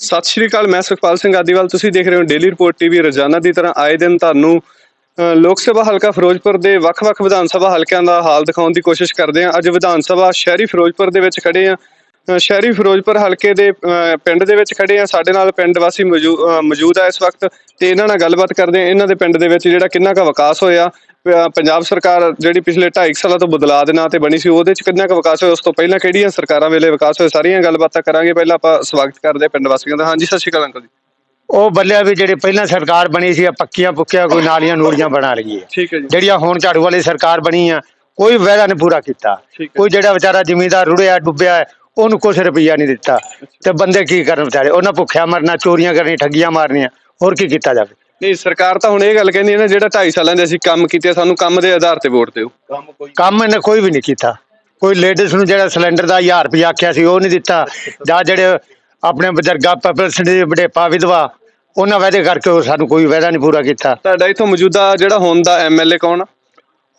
ਸਤਿ ਸ਼੍ਰੀ ਅਕਾਲ ਮੈਂ ਸੁਖਪਾਲ ਸਿੰਘ ਆਦੀਵਾਲ। ਤੁਸੀਂ ਦੇਖ ਰਹੇ ਹੋ ਡੇਲੀ ਰਿਪੋਰਟ ਟੀਵੀ ਰੋਜ਼ਾਨਾ ਦੀ ਤਰ੍ਹਾਂ ਆਏ ਦਿਨ ਤੁਹਾਨੂੰ ਅ, ਲੋਕ ਸਭਾ ਹਲਕਾ ਫਿਰੋਜ਼ਪੁਰ ਦੇ ਵੱਖ-ਵੱਖ ਵਿਧਾਨ ਸਭਾ ਹਲਕਿਆਂ ਦਾ ਹਾਲ ਦਿਖਾਉਣ ਦੀ ਕੋਸ਼ਿਸ਼ ਕਰਦੇ ਹਾਂ। ਅੱਜ ਵਿਧਾਨ ਸਭਾ ਸ਼ਹਿਰੀ ਫਿਰੋਜ਼ਪੁਰ ਦੇ ਵਿੱਚ ਖੜੇ ਹਾਂ। ਸ਼ਹਿਰੀ ਫਿਰੋਜ਼ਪੁਰ ਹਲਕੇ ਦੇ ਪਿੰਡ ਦੇ ਵਿੱਚ ਖੜੇ ਹਾਂ। ਸਾਡੇ ਨਾਲ ਪਿੰਡ ਵਾਸੀ ਮੌਜੂਦ ਆ ਇਸ ਵਕਤ ਤੇ ਇਹਨਾਂ ਨਾਲ ਗੱਲਬਾਤ ਕਰਦੇ ਹਾਂ। ਇਹਨਾਂ ਦੇ ਪਿੰਡ ਦੇ ਵਿੱਚ ਜਿਹੜਾ ਕਿੰਨਾ ਕੁ ਵਿਕਾਸ ਹੋਇਆ ਪੰਜਾਬ ਸਰਕਾਰ ਜਿਹੜੀ ਪਿਛਲੇ 2.5 ਸਾਲਾਂ ਤੋਂ ਬਦਲਾਅ ਦੇ ਨਾਂ ਤੇ ਬਣੀ ਸੀ ਉਹਦੇ ਚ ਕਿੰਨਾ ਕੁ ਵਿਕਾਸ ਹੋਇਆ? ਉਸ ਤੋਂ ਪਹਿਲਾਂ ਕਿਹੜੀਆਂ ਸਰਕਾਰਾਂ ਵੇਲੇ ਵਿਕਾਸ ਹੋਇਆ? ਸਾਰੀਆਂ ਗੱਲਬਾਤਾਂ ਕਰਾਂਗੇ। ਪਹਿਲਾਂ ਆਪਾਂ ਸਵਾਗਤ ਕਰਦੇ ਪਿੰਡ ਵਾਸੀਆਂ ਦਾ। ਹਾਂਜੀ ਸਤਿ ਸ਼੍ਰੀ ਅਕਾਲ ਅੰਕਲ ਜੀ। ਉਹ ਬੱਲਿਆ ਵੀ ਜਿਹੜੇ ਪਹਿਲਾਂ ਸਰਕਾਰ ਬਣੀ ਸੀ ਆ ਪੱਕੀਆਂ ਪੁੱਕੀਆਂ ਕੋਈ ਨਾਲੀਆਂ ਨੂਲੀਆਂ ਬਣਾ ਰਹੀ ਹੈ ਜਿਹੜੀਆਂ ਹੁਣ ਝਾੜੂ ਵਾਲੀ ਸਰਕਾਰ ਬਣੀ ਆ ਕੋਈ ਵਾਅਦਾ ਨਹੀਂ ਪੂਰਾ ਕੀਤਾ। ਕੋਈ ਜਿਹੜਾ ਵਿਚਾਰਾ ਜ਼ਿਮੀਂਦਾਰ ਰੁੜਿਆ ਡੁੱਬਿਆ ਉਹਨੂੰ ਕੁਛ ਰੁਪਈਆ ਨਹੀਂ ਦਿੱਤਾ। ਤੇ ਬੰਦੇ ਕੀ ਕਰਨ ਵਿਚਾਰੇ? ਉਹਨਾਂ ਭੁੱਖਿਆ ਮਰਨਾ ਚੋਰੀਆਂ ਕਰਨੀ ਠੱਗੀਆਂ ਮਾਰਨੀਆਂ। ਹੋਰ ਕੀ ਕੀਤਾ ਜਾਵੇ? ਨਹੀਂ ਸਰਕਾਰ ਤਾਂ ਹੁਣ ਇਹ ਗੱਲ ਕਹਿੰਦੀ ਹੈ ਨਾ ਜਿਹੜਾ 2.5 ਸਾਲਾਂ ਦੇ ਅਸੀਂ ਕੰਮ ਕੀਤੇ ਸਾਨੂੰ ਕੰਮ ਦੇ ਆਧਾਰ ਤੇ ਵੋਟ ਦਿਓ। ਕੰਮ ਇਹਨੇ ਕੋਈ ਵੀ ਨਹੀਂ ਕੀਤਾ। ਕੋਈ ਲੇਡੀਜ਼ ਨੂੰ ਜਿਹੜਾ ਸਿਲੰਡਰ ਦਾ 1000 ਰੁਪਇਆ ਆਖਿਆ ਸੀ ਉਹ ਨਹੀਂ ਦਿੱਤਾ। ਜਾਂ ਜਿਹੜੇ ਆਪਣੇ ਬਜ਼ੁਰਗਾ ਪਪਲਸ ਦੇ ਵਡੇਪਾ ਵਿਧਵਾ ਉਹਨਾਂ ਵਾਅਦੇ ਕਰਕੇ ਉਹ ਸਾਨੂੰ ਕੋਈ ਵਾਅਦਾ ਨਹੀਂ ਪੂਰਾ ਕੀਤਾ। ਤੁਹਾਡਾ ਇਥੋਂ ਮੌਜੂਦਾ ਜਿਹੜਾ ਹੁਣ ਦਾ ਐਮਐਲਏ ਕੌਣ ਆ?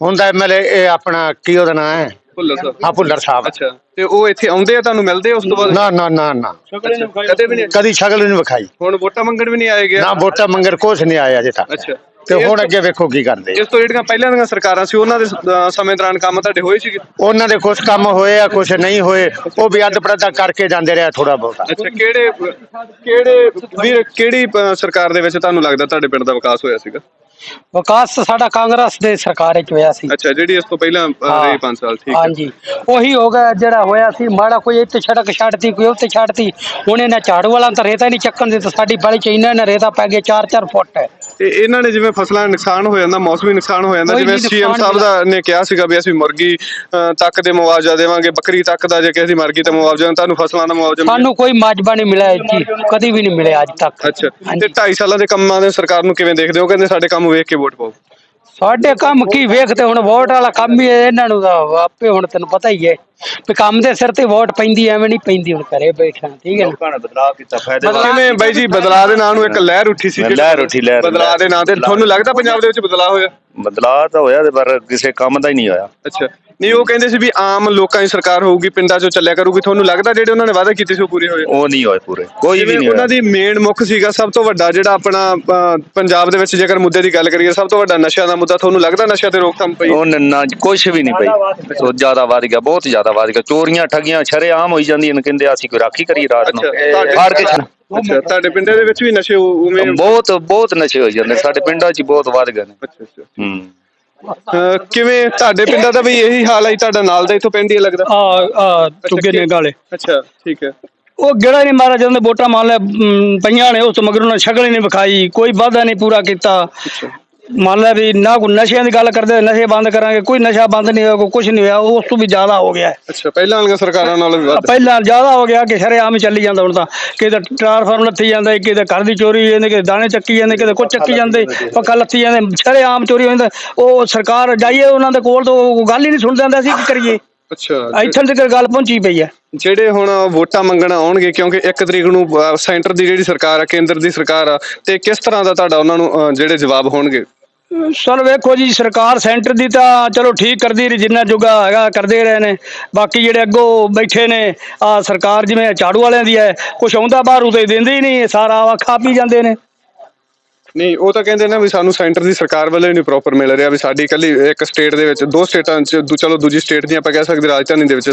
ਹੁਣ ਦਾ ਐਮਐਲਏ ਇਹ ਆਪਣਾ ਕੀ ਉਹਦਾ ਨਾਂ ਹੈ? ਭੁੱਲਰ ਸਾਹਿਬ। ਹਾਂ ਭੁੱਲਰ ਸਾਹਿਬ। ਅੱਛਾ ਤੇ ਉਹ ਇੱਥੇ ਆਉਂਦੇ ਆ ਤੁਹਾਨੂੰ ਮਿਲਦੇ ਆ ਉਸ ਤੋਂ ਬਾਅਦ? ਨਾ ਨਾ ਨਾ ਨਾ। ਅੱਛਾ, ਕਦੇ ਵੀ ਨਹੀਂ ਕਦੀ ਸ਼ਕਲ ਨਹੀਂ ਵਿਖਾਈ। ਹੁਣ ਵੋਟਾਂ ਮੰਗਣ ਵੀ ਨਹੀਂ ਆਏ ਗਿਆ ਨਾ ਵੋਟਾਂ ਮੰਗਰ ਕੁਛ ਨਹੀਂ ਆਇਆ ਅਜੇ ਤੱਕ। ਅੱਛਾ। ਤੇ ਹੁਣ ਅੱਗੇ ਵੇਖੋ ਕੀ ਕਰਦੇ। ਇਸ ਤੋਂ ਜਿਹੜੀਆਂ ਪਹਿਲਾਂ ਦੀਆਂ ਸਰਕਾਰਾਂ ਸੀ ਉਹਨਾਂ ਦੇ ਸਮੇਂ ਦੌਰਾਨ ਕੰਮ ਤੁਹਾਡੇ ਹੋਏ ਸੀਗੇ? ਉਹਨਾਂ ਦੇ ਕੁਝ ਕੰਮ ਹੋਏ ਆ ਕੁਝ ਨਹੀਂ ਹੋਏ। ਉਹ ਵੀ ਅੱਧ ਪ੍ਰਦਾ ਕਰਕੇ ਜਾਂਦੇ ਰਿਹਾ ਥੋੜਾ ਬਹੁਤਾ। ਅੱਛਾ ਕਿਹੜੇ ਕਿਹੜੇ ਵੀਰ ਕਿਹੜੀ ਸਰਕਾਰ ਦੇ ਵਿੱਚ ਤੁਹਾਨੂੰ ਲੱਗਦਾ ਤੁਹਾਡੇ ਪਿੰਡ ਦਾ ਵਿਕਾਸ ਹੋਇਆ ਸੀਗਾ? ਵਿਕਾਸ ਸਾਡਾ ਕਾਂਗਰਸ ਦੇ ਸਰਕਾਰ ਵਿੱਚ ਹੋਇਆ ਸੀ। ਅੱਛਾ ਜਿਹੜੀ ਇਸ ਤੋਂ ਪਹਿਲਾਂ ਹਾਂ। ਰਹੀ 5 ਸਾਲ ਠੀਕ ਹੈ। ਹਾਂਜੀ। ਉਹੀ ਹੋ ਗਿਆ ਜਿਹੜਾ ਹੋਇਆ ਸੀ ਮਾੜਾ ਕੋਈ ਇੱਥੇ ਛੜਕ ਛੱਡਤੀ ਕੋਈ ਉੱਥੇ ਛੱਡਤੀ ਹੁਣ ਇਹਨਾਂ ਝਾੜੂ ਵਾਲਾ ਤਾਂ ਰੇਤਾ ਨਹੀਂ ਚੱਕਣ ਦਿੱਤਾ ਸਾਡੀ ਬਾਲੀ ਚ ਇੰਨਾ ਨਾ ਰੇਤਾ ਪੈ ਗਿਆ 4-4 ਫੁੱਟ। ਤੇ ਇਹਨਾਂ ਨੇ ਜਿਵੇਂ ਫਸਲਾਂ ਦਾ ਨੁਕਸਾਨ ਹੋ ਜਾਂਦਾ ਮੌਸਮੀ ਨੁਕਸਾਨ ਹੋ ਜਾਂਦਾ ਕੋਈ ਜਿਵੇਂ ਸੀਐਮ ਨੁਕਸਾਨ ਸਾਹਿਬ ਦਾ ਨੇ ਕਿਹਾ ਸੀਗਾ ਵੀ ਅਸੀਂ ਮੁਰਗੀ ਅ, ਤੱਕ ਦੇ ਮੁਆਵਜ਼ਾ ਦੇਵਾਂਗੇ ਬੱਕਰੀ ਤੱਕ ਦਾ ਜੇ ਕਿਸੇ ਦੀ ਮਰ ਗਈ ਤਾਂ ਮੁਆਵਜ਼ਾ ਤੁਹਾਨੂੰ ਫਸਲਾਂ ਦਾ ਮੁਆਵਜ਼ਾ ਮਿਲੇ ਸਾਨੂੰ ਕੋਈ ਮਾਜਬਾ ਨਹੀਂ ਮਿਲਿਆ ਜੀ ਕਦੀ ਵੀ ਨਹੀਂ ਮਿਲਿਆ ਅੱਜ ਤੱਕ। ਅੱਛਾ ਤੇ ਹਾਂਜੀ। 2.5 ਸਾਲਾਂ ਦੇ ਕੰਮਾਂ ਦੇ ਸਰਕਾਰ ਨੂੰ ਕਿਵੇਂ ਦੇਖਦੇ ਹੋ? ਕਹਿੰਦੇ ਸਾਡੇ ਕੰਮ ਵੇਖ ਕੇ ਵੋਟ ਪਾਓ। ਸਾਡੇ ਕੰਮ ਕੀ ਵੇਖਦੇ ਹੁਣ ਵੋਟ ਵਾਲਾ ਕੰਮ ਹੀ ਹੈ ਇਹਨਾਂ ਨੂੰ ਤਾਂ ਆਪੇ ਹੁਣ ਤੈਨੂੰ ਪਤਾ ਹੀ ਹੈ ਵੀ ਕੰਮ ਦੇ ਸਿਰ ਤੇ ਵੋਟ ਪੈਂਦੀ ਐਵੇਂ ਨਹੀਂ ਪੈਂਦੀ ਹੁਣ ਘਰੇ ਬੈਠਾ ਠੀਕ ਹੈ ਨਾ? ਲੋਕਾਂ ਨੇ ਬਦਲਾਅ ਕੀਤਾ ਫਾਇਦੇ ਕਿਵੇਂ ਬਾਈ ਜੀ ਬਦਲਾਅ ਦੇ ਨਾਂ ਨੂੰ ਇੱਕ ਲਹਿਰ ਉੱਠੀ ਸੀ ਲਹਿਰ ਉੱਠੀ, ਲਹਿਰ। ਬਦਲਾਅ ਦੇ ਨਾਂ ਤੇ ਤੁਹਾਨੂੰ ਲੱਗਦਾ ਪੰਜਾਬ ਦੇ ਵਿੱਚ ਬਦਲਾਅ ਹੋਇਆ? ਬਦਲਾਅ ਤਾਂ ਹੋਇਆ ਤੇ ਪਰ ਕਿਸੇ ਕੰਮ ਦਾ ਹੀ ਨਹੀਂ ਹੋਇਆ। ਅੱਛਾ। ਨਹੀਂ ਉਹ ਕਹਿੰਦੇ ਸੀ ਵੀ ਆਮ ਲੋਕਾਂ ਦੀ ਸਰਕਾਰ ਹੋਊਗੀ ਪਿੰਡਾਂ 'ਚੋਂ ਚੱਲਿਆ ਕਰੂਗੀ। ਤੁਹਾਨੂੰ ਲੱਗਦਾ ਜਿਹੜੇ ਉਹਨਾਂ ਨੇ ਵਾਅਦੇ ਕੀਤੇ ਸੀ ਉਹ ਪੂਰੇ ਹੋਏ? ਉਹ ਨਹੀਂ ਹੋਏ ਪੂਰੇ। ਕੋਈ ਵੀ ਨਹੀਂ ਉਹਨਾਂ ਦੀ ਮੇਨ ਮੁੱਖ ਸੀਗਾ ਸਭ ਤੋਂ ਵੱਡਾ ਜਿਹੜਾ ਆਪਣਾ ਅ, ਪੰਜਾਬ ਦੇ ਵਿੱਚ ਜੇਕਰ ਮੁੱਦੇ ਦੀ ਗੱਲ ਕਰੀਏ ਸਭ ਤੋਂ ਵੱਡਾ ਨਸ਼ਿਆਂ ਦਾ ਮੁੱਦਾ ਤੁਹਾਨੂੰ ਲੱਗਦਾ ਨਸ਼ਿਆਂ ਤੇ ਰੋਕਥਾਮ ਪਈ? ਉਹ ਨਾ ਕੁਝ ਵੀ ਨਹੀਂ ਪਈ। ਸੋ ਜ਼ਿਆਦਾ ਵੱਧ ਗਿਆ ਬਹੁਤ ਜ਼ਿਆਦਾ ਵੱਧ ਗਿਆ। ਚੋਰੀਆਂ ਠੱਗੀਆਂ ਸ਼ਰੇਆਮ ਹੋਈ ਜਾਂਦੀਆਂ ਨੇ ਕਹਿੰਦੇ ਅਸੀਂ ਕੋਈ ਰਾਖੀ ਕਰੀਏ ਰਾਤ ਨੂੰ। ਅੱਛਾ, ਤੁਹਾਡੇ- ਫੜ ਕੇ ਅੱਛਾ ਤੁਹਾਡੇ ਪਿੰਡ ਦੇ ਵਿੱਚ ਵੀ ਨਸ਼ੇ ਉਵੇਂ ਬਹੁਤ ਬਹੁਤ ਨਸ਼ੇ ਹੋਈ ਜਾਂਦੇ ਸਾਡੇ ਪਿੰਡਾਂ 'ਚ ਹੀ ਬਹੁਤ ਵੱਧ ਗਏ ਨੇ। ਅੱਛਾ ਅੱਛਾ ਹੂੰ। ਅ, ਕਿਵੇਂ ਤੁਹਾਡੇ ਪਿੰਡਾਂ ਦਾ ਵੀ ਇਹੀ ਹਾਲ ਹੈ? ਤੁਹਾਡਾ ਨਾਲ ਦਾ ਇਥੋਂ ਪਿੰਡ ਹੀ ਹੈ ਲੱਗਦਾ ਆ ਆ ਚੁੱਗੇ ਨੇ ਗਾਲੇ। ਅੱਛਾ ਠੀਕ ਹੈ। ਉਹ ਗੇੜਾ ਨਹੀਂ ਮਾਰਾ ਜਦੋਂ ਦੇ ਵੋਟਾਂ ਮੰਨ ਲੈ ਅਮ, ਪਈਆਂ ਨੇ ਉਸ ਤੋਂ ਮਗਰ ਉਹਨਾਂ ਸ਼ਕਲ ਹੀ ਨਹੀਂ ਵਿਖਾਈ ਕੋਈ ਵਾਅਦਾ ਨਹੀਂ ਪੂਰਾ ਕੀਤਾ। ਮੰਨ ਲੈ ਵੀ ਨਾ ਕੋਈ ਨਸ਼ਿਆਂ ਦੀ ਗੱਲ ਕਰਦੇ ਨਸ਼ੇ ਬੰਦ ਕਰਾਂਗੇ ਕੋਈ ਨਸ਼ਾ ਬੰਦ ਨਹੀਂ ਹੋਇਆ ਕੋਈ ਕੁਝ ਨਹੀਂ ਹੋਇਆ ਉਸ ਤੋਂ ਵੀ ਜ਼ਿਆਦਾ ਹੋ ਗਿਆ। ਹੈ। ਅੱਛਾ ਪਹਿਲਾਂ ਵਾਲੀਆਂ ਸਰਕਾਰਾਂ ਨਾਲੋਂ ਵੀ ਵੱਧ। ਪਹਿਲਾਂ ਜ਼ਿਆਦਾ ਹੋ ਗਿਆ ਕਿ ਸ਼ਰੇਆਮ ਹੀ ਚੱਲੀ ਜਾਂਦਾ ਹੁਣ ਤਾਂ। ਕਿਤੇ ਟ੍ਰਾਂਸਫਾਰਮ ਲੱਥੀ ਜਾਂਦਾ ਕਿਤੇ ਘਰ ਦੀ ਚੋਰੀ ਹੋ ਜਾਂਦੀ ਕਿਤੇ ਦਾਣੇ ਚੱਕੀ ਜਾਂਦੇ ਕਿਤੇ ਕੁਝ ਚੱਕੀ ਜਾਂਦੇ ਪੱਕਾ ਲੱਥੀ ਜਾਂਦੇ ਸ਼ਰੇਆਮ ਚੋਰੀ ਹੋ ਜਾਂਦਾ। ਉਹ ਸਰਕਾਰ ਜਾਈਏ ਉਹਨਾਂ ਦੇ ਕੋਲ ਤੋਂ ਉਹ ਗੱਲ ਹੀ ਨਹੀਂ ਸੁਣ ਦਿੰਦਾ ਸੀ ਕੀ ਕਰੀਏ। ਅੱਛਾ ਇੱਥੇ ਤੱਕ ਗੱਲ ਪਹੁੰਚੀ ਪਈ ਹੈ। ਜਿਹੜੇ ਹੁਣ ਵੋਟਾਂ ਮੰਗਣ ਆਉਣਗੇ ਕਿਉਂਕਿ 1 ਤਰੀਕ ਨੂੰ ਸੈਂਟਰ ਦੀ ਜਿਹੜੀ ਸਰਕਾਰ ਆ ਕੇਂਦਰ ਦੀ ਸਰਕਾਰ ਆ ਤੇ ਕਿਸ ਤਰ੍ਹਾਂ ਦਾ ਤੁਹਾਡਾ ਉਹਨਾਂ ਨੂੰ ਅ, ਜਿਹੜੇ ਜਵਾਬ ਹੋਣਗੇ? ਸਰ ਵੇਖੋ ਜੀ ਸਰਕਾਰ ਸੈਂਟਰ ਦੀ ਤਾਂ ਚਲੋ ਠੀਕ ਕਰਦੀ ਰਹੀ ਜਿੰਨਾ ਜੁਗਾ ਹੈਗਾ ਕਰਦੇ ਰਹੇ ਨੇ। ਬਾਕੀ ਜਿਹੜੇ ਅੱਗੋਂ ਬੈਠੇ ਨੇ ਆ ਸਰਕਾਰ ਜਿਵੇਂ ਝਾੜੂ ਵਾਲਿਆਂ ਦੀ ਹੈ ਕੁਛ ਆਉਂਦਾ ਬਾਹਰੋਂ ਤੇ ਦਿੰਦੇ ਹੀ ਨਹੀਂ ਸਾਰਾ ਵਾ ਖਾ ਪੀ ਜਾਂਦੇ ਨੇ। ਨਹੀਂ ਉਹ ਤਾਂ ਕਹਿੰਦੇ ਨੇ ਵੀ ਸਾਨੂੰ ਸੈਂਟਰ ਦੀ ਸਰਕਾਰ ਵੱਲੋਂ ਨਹੀਂ ਪ੍ਰੋਪਰ ਮਿਲ ਰਿਹਾ ਵੀ ਸਾਡੀ ਇਕੱਲੀ ਇੱਕ ਸਟੇਟ ਦੇ ਵਿੱਚ ਦੋ ਸਟੇਟਾਂ 'ਚ ਚਲੋ ਦੂਜੀ ਸਟੇਟ ਦੀ ਆਪਾਂ ਕਹਿ ਸਕਦੇ ਰਾਜਧਾਨੀ ਦੇ ਵਿੱਚ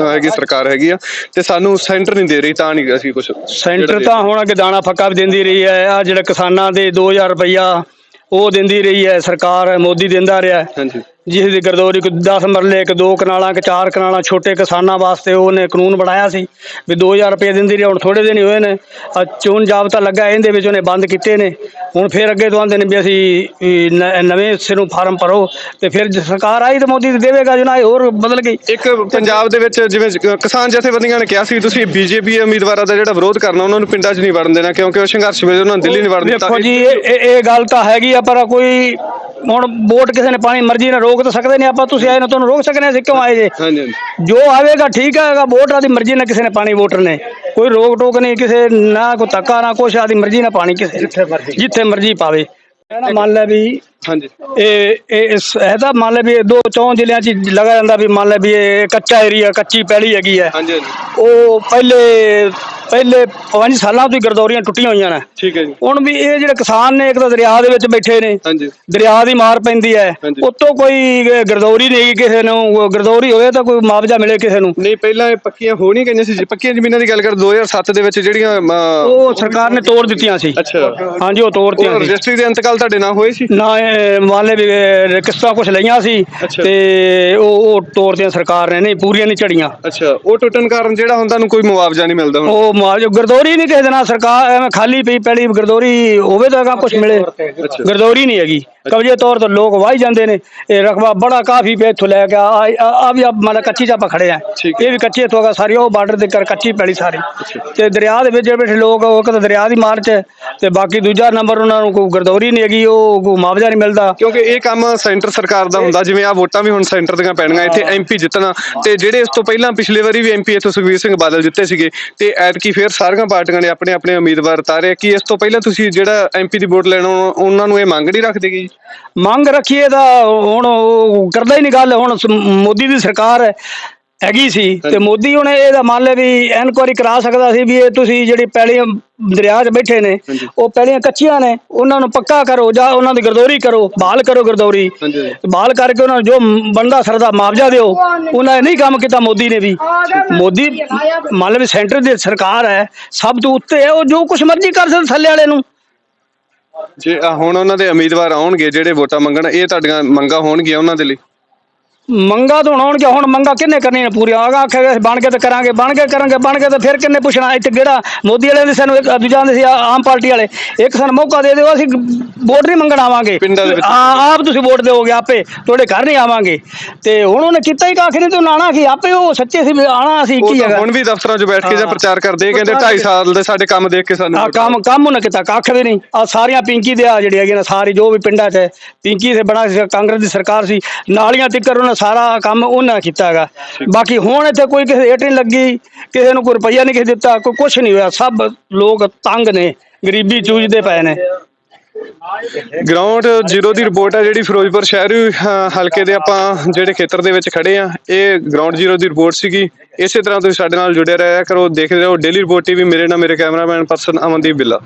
ਹੈਗੀ ਸਰਕਾਰ ਹੈਗੀ ਆ ਤੇ ਸਾਨੂੰ ਸੈਂਟਰ ਨਹੀਂ ਦੇ ਰਹੀ ਤਾਂ ਨਹੀਂ ਅਸੀਂ ਕੁਝ ਸੈਂਟਰ ਤਾਂ ਹੁਣ ਅੱਗੇ ਦਾਣਾ ਫੱਕਾ ਵੀ ਦਿੰਦੀ ਰਹੀ ਹੈ ਆ ਜਿਹੜਾ ਕਿਸਾਨਾਂ ਦੇ 2000 ਰੁਪਈਆ ਉਹ ਦਿੰਦੀ ਰਹੀ ਹੈ ਸਰਕਾਰ ਮੋਦੀ ਦਿੰਦਾ ਰਿਹਾ ਹਾਂਜੀ। ਜਿਸ ਦੀ ਗਰਦੌਰੀ ਕੋ 10 ਮਰਲੇ ਇੱਕ ਦੋ ਕਨਾਲਾਂ ਕਿ ਚਾਰ ਕਨਾਲਾਂ ਛੋਟੇ ਕਿਸਾਨਾਂ ਵਾਸਤੇ ਉਹਨੇ ਕਾਨੂੰਨ ਬਣਾਇਆ ਸੀ ਵੀ 2000 ਰੁਪਏ ਦਿੰਦੀ ਰਹੀ ਹੁਣ ਥੋੜੇ ਦਿਨ ਹੀ ਹੋਏ ਨੇ। ਆ ਚੋਣ ਜਾਬਤਾ ਲੱਗਾ ਇਹਦੇ ਵਿੱਚ ਉਹਨੇ ਬੰਦ ਕੀਤੇ ਨੇ। ਹੁਣ ਫਿਰ ਅੱਗੇ ਤੋਂ ਆਂਦੇ ਨੇ ਵੀ ਅਸੀਂ ਨ- ਨਵੇਂ ਸਿਰੋਂ ਫਾਰਮ ਭਰੋ ਤੇ ਫਿਰ ਜੇ ਸਰਕਾਰ ਆਈ ਤਾਂ ਮੋਦੀ ਦੇਵੇਗਾ ਜਨਾ ਇਹ ਹੋਰ ਬਦਲ ਗਈ। ਇੱਕ ਪੰਜਾਬ ਦੇ ਵਿੱਚ ਜਿਵੇਂ ਜ- ਕਿਸਾਨ ਜਥੇਬੰਦੀਆਂ ਨੇ ਕਿਹਾ ਸੀ ਤੁਸੀਂ ਬੀਜੇਪੀ ਉਮੀਦਵਾਰਾਂ ਦਾ ਜਿਹੜਾ ਵਿਰੋਧ ਕਰਨਾ ਉਹਨਾਂ ਨੂੰ ਪਿੰਡਾਂ 'ਚ ਨਹੀਂ ਵੜਨ ਦੇਣਾ ਕਿਉਂਕਿ ਉਹ ਸੰਘਰਸ਼ ਵੇਲੇ ਉਹਨਾਂ ਨੂੰ ਦਿੱਲੀ ਨਹੀਂ ਵੜਨ ਦਿੱਤਾ ਦੇਖੋ ਜੀ ਇਹ ਇਹ- ਇਹ ਗੱਲ ਤਾਂ ਹੈਗੀ ਆ ਪਰ ਕੋਈ ਹੁਣ ਵੋਟ ਕਿਸੇ ਨੇ ਪਾਣੀ ਮਰਜ਼ੀ ਨਾਲ ਰੋਕ ਤਾਂ ਸਕਦੇ ਨਹੀਂ ਆਪਾਂ ਤੁਸੀਂ ਆਏ ਨਾ ਤੁਹਾਨੂੰ ਰੋਕ ਸਕਨੇ ਅਸੀਂ ਕਿਉਂ ਆਏ ਜੇ? ਹਾਂਜੀ ਹਾਂਜੀ। ਜੋ ਆਵੇਗਾ ਠੀਕ ਹੈਗਾ ਵੋਟ ਆਦੀ ਮਰਜ਼ੀ ਨਾਲ ਕਿਸੇ ਨੇ ਪਾਣੀ ਵੋਟਰ ਨੇ। ਕੋਈ ਰੋਕ ਟੋਕ ਨਹੀਂ ਕਿਸੇ ਨਾ ਕੋਈ ਧੱਕਾ ਨਾ ਕੁਛ ਆਦੀ ਮਰਜ਼ੀ ਨਾਲ ਪਾਣੀ ਕਿਸੇ ਜਿੱਥੇ ਮਰਜ਼ੀ। ਜਿੱਥੇ ਮਰਜ਼ੀ ਪਾਵੇ। ਮੰਨ ਲੈ ਵੀ ਹਾਂਜੀ। ਇਹ ਇਹ ਇਸ ਤਾਂ ਮੰਨ ਲੈ ਵੀ ਇਹ ਦੋ ਚੌਂ ਜ਼ਿਲ੍ਹਿਆਂ 'ਚ ਹੀ ਲਗਾ ਜਾਂਦਾ ਵੀ ਮੰਨ ਲੈ ਵੀ ਇਹ ਕੱਚਾ ਏਰੀਆ ਕੱਚੀ ਪੈਲੀ ਹੈਗੀ ਹੈ। ਹਾਂਜੀ ਹਾਂਜੀ। ਉਹ ਪਹਿਲੇ ਪਹਿਲੇ 5 ਸਾਲਾਂ ਤੋਂ ਹੀ ਗਰਦੌਰੀਆਂ ਟੁੱਟੀਆਂ ਹੋਈਆਂ ਨੇ। ਠੀਕ ਹੈ ਜੀ। ਹੁਣ ਵੀ ਇਹ ਜਿਹੜੇ ਕਿਸਾਨ ਨੇ ਇੱਕ ਤਾਂ ਦਰਿਆ ਦੇ ਵਿੱਚ ਬੈਠੇ ਨੇ ਹਾਂਜੀ। ਦਰਿਆ ਦੀ ਮਾਰ ਪੈਂਦੀ ਹੈ। ਹਾਂਜੀ। ਉਤੋਂ ਕੋਈ ਗਰਦੌਰੀ ਨਹੀਂ ਕਿਸੇ ਨੂੰ ਗਰਦੌਰੀ ਹੋਵੇ ਤਾਂ ਕੋਈ ਮੁਆਵਜ਼ਾ ਮਿਲੇ ਕਿਸੇ ਨੂੰ। ਨਹੀਂ ਪਹਿਲਾਂ ਇਹ ਪੱਕੀਆਂ ਹੋ ਨਹੀਂ ਗਈਆਂ ਸੀ ਜੀ। ਪੱਕੀਆਂ ਜ਼ਮੀਨਾਂ ਦੀ ਗੱਲ ਕਰ 2007 ਦੇ ਵਿੱਚ ਜਿਹੜੀਆਂ ਅਮ, ਉਹ ਸਰਕਾਰ ਨੇ ਤੋੜ ਦਿੱਤੀਆਂ ਸੀ। ਅੱਛਾ। ਹਾਂਜੀ ਉਹ ਤੋੜਤੀਆਂ ਉਹ ਸੀ। ਰਜਿਸਟਰੀ ਦੇ ਇੰਤਕਾਲ ਤੁਹਾਡੇ ਨਾਲ ਹੋਏ ਸੀ? ਨਾ ਇਹ ਮੰਨ ਲੈ ਵੀ ਇਹ ਕਿਸ਼ਤਾਂ ਕੁਝ ਲਈਆਂ ਸੀ ਅੱਛਾ। ਤੇ ਉਹ ਉਹ ਤੋੜਤੀਆਂ ਸਰਕਾਰ ਨੇ ਨਹੀਂ ਪੂਰੀਆਂ ਨਹੀਂ ਝੜੀਆਂ ਅੱਛਾ ਉਹ ਟੁੱਟਣ ਕਾਰਨ ਜਿਹੜਾ ਹੁੰਦਾ ਨੂੰ ਕੋਈ ਮੁਆਵਜ਼ਾ ਨਹੀਂ ਮਿਲਦਾ ਹੁਣ। ਉਹ ਮੁਆਵਜ਼ਾ ਗਰਦੌਰੀ ਨਹੀਂ ਕਿਸੇ ਦੇ ਨਾਲ ਸਰਕਾਰ ਐਵੇਂ ਖਾਲੀ ਪਈ ਪੈਲੀ ਗਰਦੌਰੀ ਹੋਵੇ ਤਾਂ ਕੁਝ ਮਿਲੇ। ਗਰਦੌਰੀ ਨਹੀਂ ਹੈਗੀ। ਕਬਜ਼ੇ ਤੌਰ ਤੇ ਲੋਕ ਵਾਹੀ ਜਾਂਦੇ ਨੇ। ਇਹ ਰਕਬਾ ਬੜਾ ਕਾਫੀ ਪੇ ਇੱਥੋਂ ਲੈ ਕੇ ਆ ਵੀ ਮਤਲਬ ਕੱਚੀ ਚਾਪਾ ਖੜੇ ਆ। ਇਹ ਵੀ ਕੱਚੇ ਇੱਥੋਂ ਹੈਗਾ ਸਾਰੀ ਉਹ ਬਾਰਡਰ ਦੇ ਕਰ ਕੱਚੀ ਪੈਲੀ ਸਾਰੀ। ਤੇ ਦਰਿਆ ਦੇ ਵਿੱਚ ਜਿਹੜੇ ਬੈਠੇ ਲੋਕ ਉਹ ਕਹਿੰਦੇ ਦਰਿਆ ਦੀ ਮਾਰ ਚ ਤੇ ਬਾਕੀ ਦੂਜਾ ਨੰਬਰ ਉਹਨਾਂ ਨੂੰ ਕੋਈ ਗਰਦੌਰੀ ਨਹੀਂ ਹੈਗੀ ਉਹ ਕੋਈ ਮੁਆਵਜ਼ਾ ਨਹੀਂ ਮਿਲਦਾ। ਕਿਉਂਕਿ ਇਹ ਕੰਮ ਸੈਂਟਰ ਸਰਕਾਰ ਦਾ ਹੁੰਦਾ ਜਿਵੇਂ ਆ ਵੋਟਾਂ ਵੀ ਹੁਣ ਸੈਂਟਰ ਦੀਆਂ ਪੈਣੀਆਂ ਇੱਥੇ ਐਮਪੀ ਜਿੱਤਣਾ। ਤੇ ਜਿਹੜੇ ਇਸ ਤੋਂ ਪਹਿਲਾਂ ਪਿਛਲੇ ਵਾਰੀ ਵੀ ਐਮਪੀ ਇੱਥੋਂ ਸੁਖਵੀਰ ਸਿੰਘ ਬਾਦਲ ਜਿੱਤੇ ਸੀਗੇ ਤੇ ਕਿ ਫੇਰ ਸਾਰੀਆਂ ਪਾਰਟੀਆਂ ਨੇ ਆਪਣੇ ਆਪਣੇ ਉਮੀਦਵਾਰ ਉਤਾਰੇ ਕਿ ਇਸ ਤੋਂ ਪਹਿਲਾਂ ਤੁਸੀਂ ਜਿਹੜਾ ਐਮਪੀ ਦੀ ਵੋਟ ਲੈਣਾ ਉਹਨਾਂ ਨੂੰ ਇਹ ਮੰਗ ਨਹੀਂ ਰੱਖਦੇ ਗੀ ਮੰਗ ਰੱਖੀਏ ਤਾਂ ਹੁਣ ਉਹ ਕਰਦਾ ਹੀ ਨਹੀਂ ਗੱਲ, ਹੁਣ ਸ- ਮੋਦੀ ਦੀ ਸਰਕਾਰ ਹੈ। ਹੈਗੀ ਸੀ ਤੇ ਮੋਦੀ ਹੁਣ ਇਹਦਾ ਮੰਨ ਲੈ ਵੀ ਇਨਕੁਆਰੀ ਕਰਾ ਸਕਦਾ ਸੀ ਵੀ ਇਹ ਤੁਸੀਂ ਜਿਹੜੀ ਪੈਲੀਆਂ ਦਰਿਆ 'ਚ ਬੈਠੇ ਨੇ ਉਹ ਪੈਲੀਆਂ ਕੱਚੀਆਂ ਨੇ ਉਹਨਾਂ ਨੂੰ ਪੱਕਾ ਕਰੋ ਜਾਂ ਉਹਨਾਂ ਦੀ ਗਰਦੌਰੀ ਕਰੋ ਬਹਾਲ ਕਰੋ ਗਰਦੌਰੀ। ਬਹਾਲ ਕਰਕੇ ਉਹਨਾਂ ਨੂੰ ਜੋ ਬੰਦਾ ਸਰਦਾ ਮੁਆਵਜ਼ਾ ਦਿਓ ਉਹਨਾਂ ਨੇ ਨਹੀਂ ਕੰਮ ਕੀਤਾ ਮੋਦੀ ਨੇ ਵੀ। ਮੋਦੀ ਮੰਨ ਲੈ ਵੀ ਸੈਂਟਰ ਦੀ ਸਰਕਾਰ ਹੈ ਸਭ ਤੋਂ ਉੱਤੇ ਹੈ ਉਹ ਜੋ ਕੁਝ ਮਰਜ਼ੀ ਕਰ ਸਕਦਾ ਥੱਲੇ ਵਾਲੇ ਨੂੰ। ਜੇ ਹੁਣ ਉਹਨਾਂ ਦੇ ਉਮੀਦਵਾਰ ਆਉਣਗੇ ਜਿਹੜੇ ਵੋਟਾਂ ਮੰਗਣ ਇਹ ਤੁਹਾਡੀਆਂ ਮੰਗਾਂ ਹੋਣਗੀਆਂ ਉਹਨਾਂ ਦੇ ਲਈ? ਮੰਗਾ ਤਾਂ ਹੁਣ ਆਉਣਗੇ ਹੁਣ ਮੰਗਾ ਕਿੰਨੇ ਕਰਨੀਆਂ ਨੇ ਪੂਰੀਆਂ? ਆਗਾ ਅਸੀਂ ਬਣ ਕੇ ਤੇ ਕਰਾਂਗੇ ਬਣ ਕੇ ਕਰਾਂਗੇ ਬਣ ਕੇ ਤੇ ਫਿਰ ਕਿੰਨੇ ਪੁੱਛਣਾ? ਇੱਥੇ ਕਿਹੜਾ ਮੋਦੀ ਵਾਲੇ ਨੇ ਸਾਨੂੰ ਇੱਕ ਦੂਜਾ ਦੇ ਸੀ ਆਮ ਪਾਰਟੀ ਵਾਲੇ। ਇੱਕ ਸਾਨੂੰ ਮੌਕਾ ਦੇ ਦਿਓ ਅਸੀਂ ਵੋਟ ਨਹੀਂ ਮੰਗਣ ਆਵਾਂਗੇ। ਪਿੰਡਾਂ ਦੇ ਵਿੱਚ। ਆ- ਆਪ ਤੁਸੀਂ ਵੋਟ ਦਿਓਗੇ ਆਪੇ ਤੁਹਾਡੇ ਘਰ ਨਹੀਂ ਆਵਾਂਗੇ। ਤੇ ਹੁਣ ਉਹਨੇ ਕੀਤਾ ਹੀ ਕੱਖ ਨਹੀਂ ਤੇ ਆਣਾ ਕੀ ਆਪੇ ਉਹ ਸੱਚੇ ਸੀ ਆਣਾ ਉਹ ਕੀ ਤਾਂ ਹੈਗਾ? ਹੁਣ ਵੀ ਦਫ਼ਤਰਾਂ 'ਚ ਬੈਠ ਕੇ ਜਾਂ ਪ੍ਰਚਾਰ ਕਰਦੇ ਕਹਿੰਦੇ 2.5 ਸਾਲ ਦੇ ਸਾਡੇ ਕੰਮ ਦੇਖ ਕੇ ਸਾਨੂੰ ਕੰਮ ਕੰਮ ਉਹਨੇ ਕੀਤਾ ਕੱਖ ਵੀ ਨਹੀਂ। ਆ ਸਾਰੀਆਂ ਪਿੰਕੀ ਦੇ ਆ ਜਿਹੜੀ ਹੈਗੀ ਨਾ ਸਾਰੀ ਜੋ ਵੀ ਪਿੰਡਾਂ 'ਚ ਪਿੰਕੀ ਸੇ ਬਣਾ ਸੀ, ਕਾਂਗਰਸ ਦੀ ਸਰਕਾਰ ਸੀ ਨਾਲੀਆਂ ਤਿੱਕਰ ਉਹਨੇ ਸਾਰਾ ਕੰਮ ਉਹਨਾਂ ਕੀਤਾ ਹੈਗਾ। ਬਾਕੀ ਹੁਣ ਇੱਥੇ ਕੋਈ ਕਿਸੇ ਰੇਟ ਨਹੀਂ ਲੱਗੀ ਕਿਸੇ ਨੂੰ ਕੋਈ ਰੁਪਈਆ ਨਹੀਂ ਕਿਸੇ ਦਿੱਤਾ ਕੋਈ ਕੁਝ ਨਹੀਂ ਹੋਇਆ। ਸਭ ਲੋਕ ਤੰਗ ਨੇ ਗਰੀਬੀ ਚੂਜਦੇ ਪਏ ਨੇ। ਗਰਾਊਂਡ ਜ਼ੀਰੋ ਦੀ ਰਿਪੋਰਟ ਹੈ ਜਿਹੜੀ ਫਿਰੋਜ਼ਪੁਰ ਸ਼ਹਿਰੀ ਹਲਕੇ ਦੇ ਆਪਾਂ ਜਿਹੜੇ ਖੇਤਰ ਦੇ ਵਿੱਚ ਖੜੇ ਆ ਇਹ ਗਰਾਊਂਡ ਜ਼ੀਰੋ ਦੀ ਰਿਪੋਰਟ ਸੀਗੀ। ਇਸੇ ਤਰ੍ਹਾਂ ਤੁਸੀਂ ਸਾਡੇ ਨਾਲ ਜੁੜੇ ਰਹਿਆ ਕਰੋ ਦੇਖਦੇ ਰਹੋ। ਡੇਲੀ ਰਿਪੋਰਟ ਟੀਵੀ ਮੇਰੇ ਨਾਲ ਮੇਰੇ ਕੈਮਰਾਮੈਨ ਪਰਸਨ ਅਮਨਦੀਪ ਬਿੱਲਾ।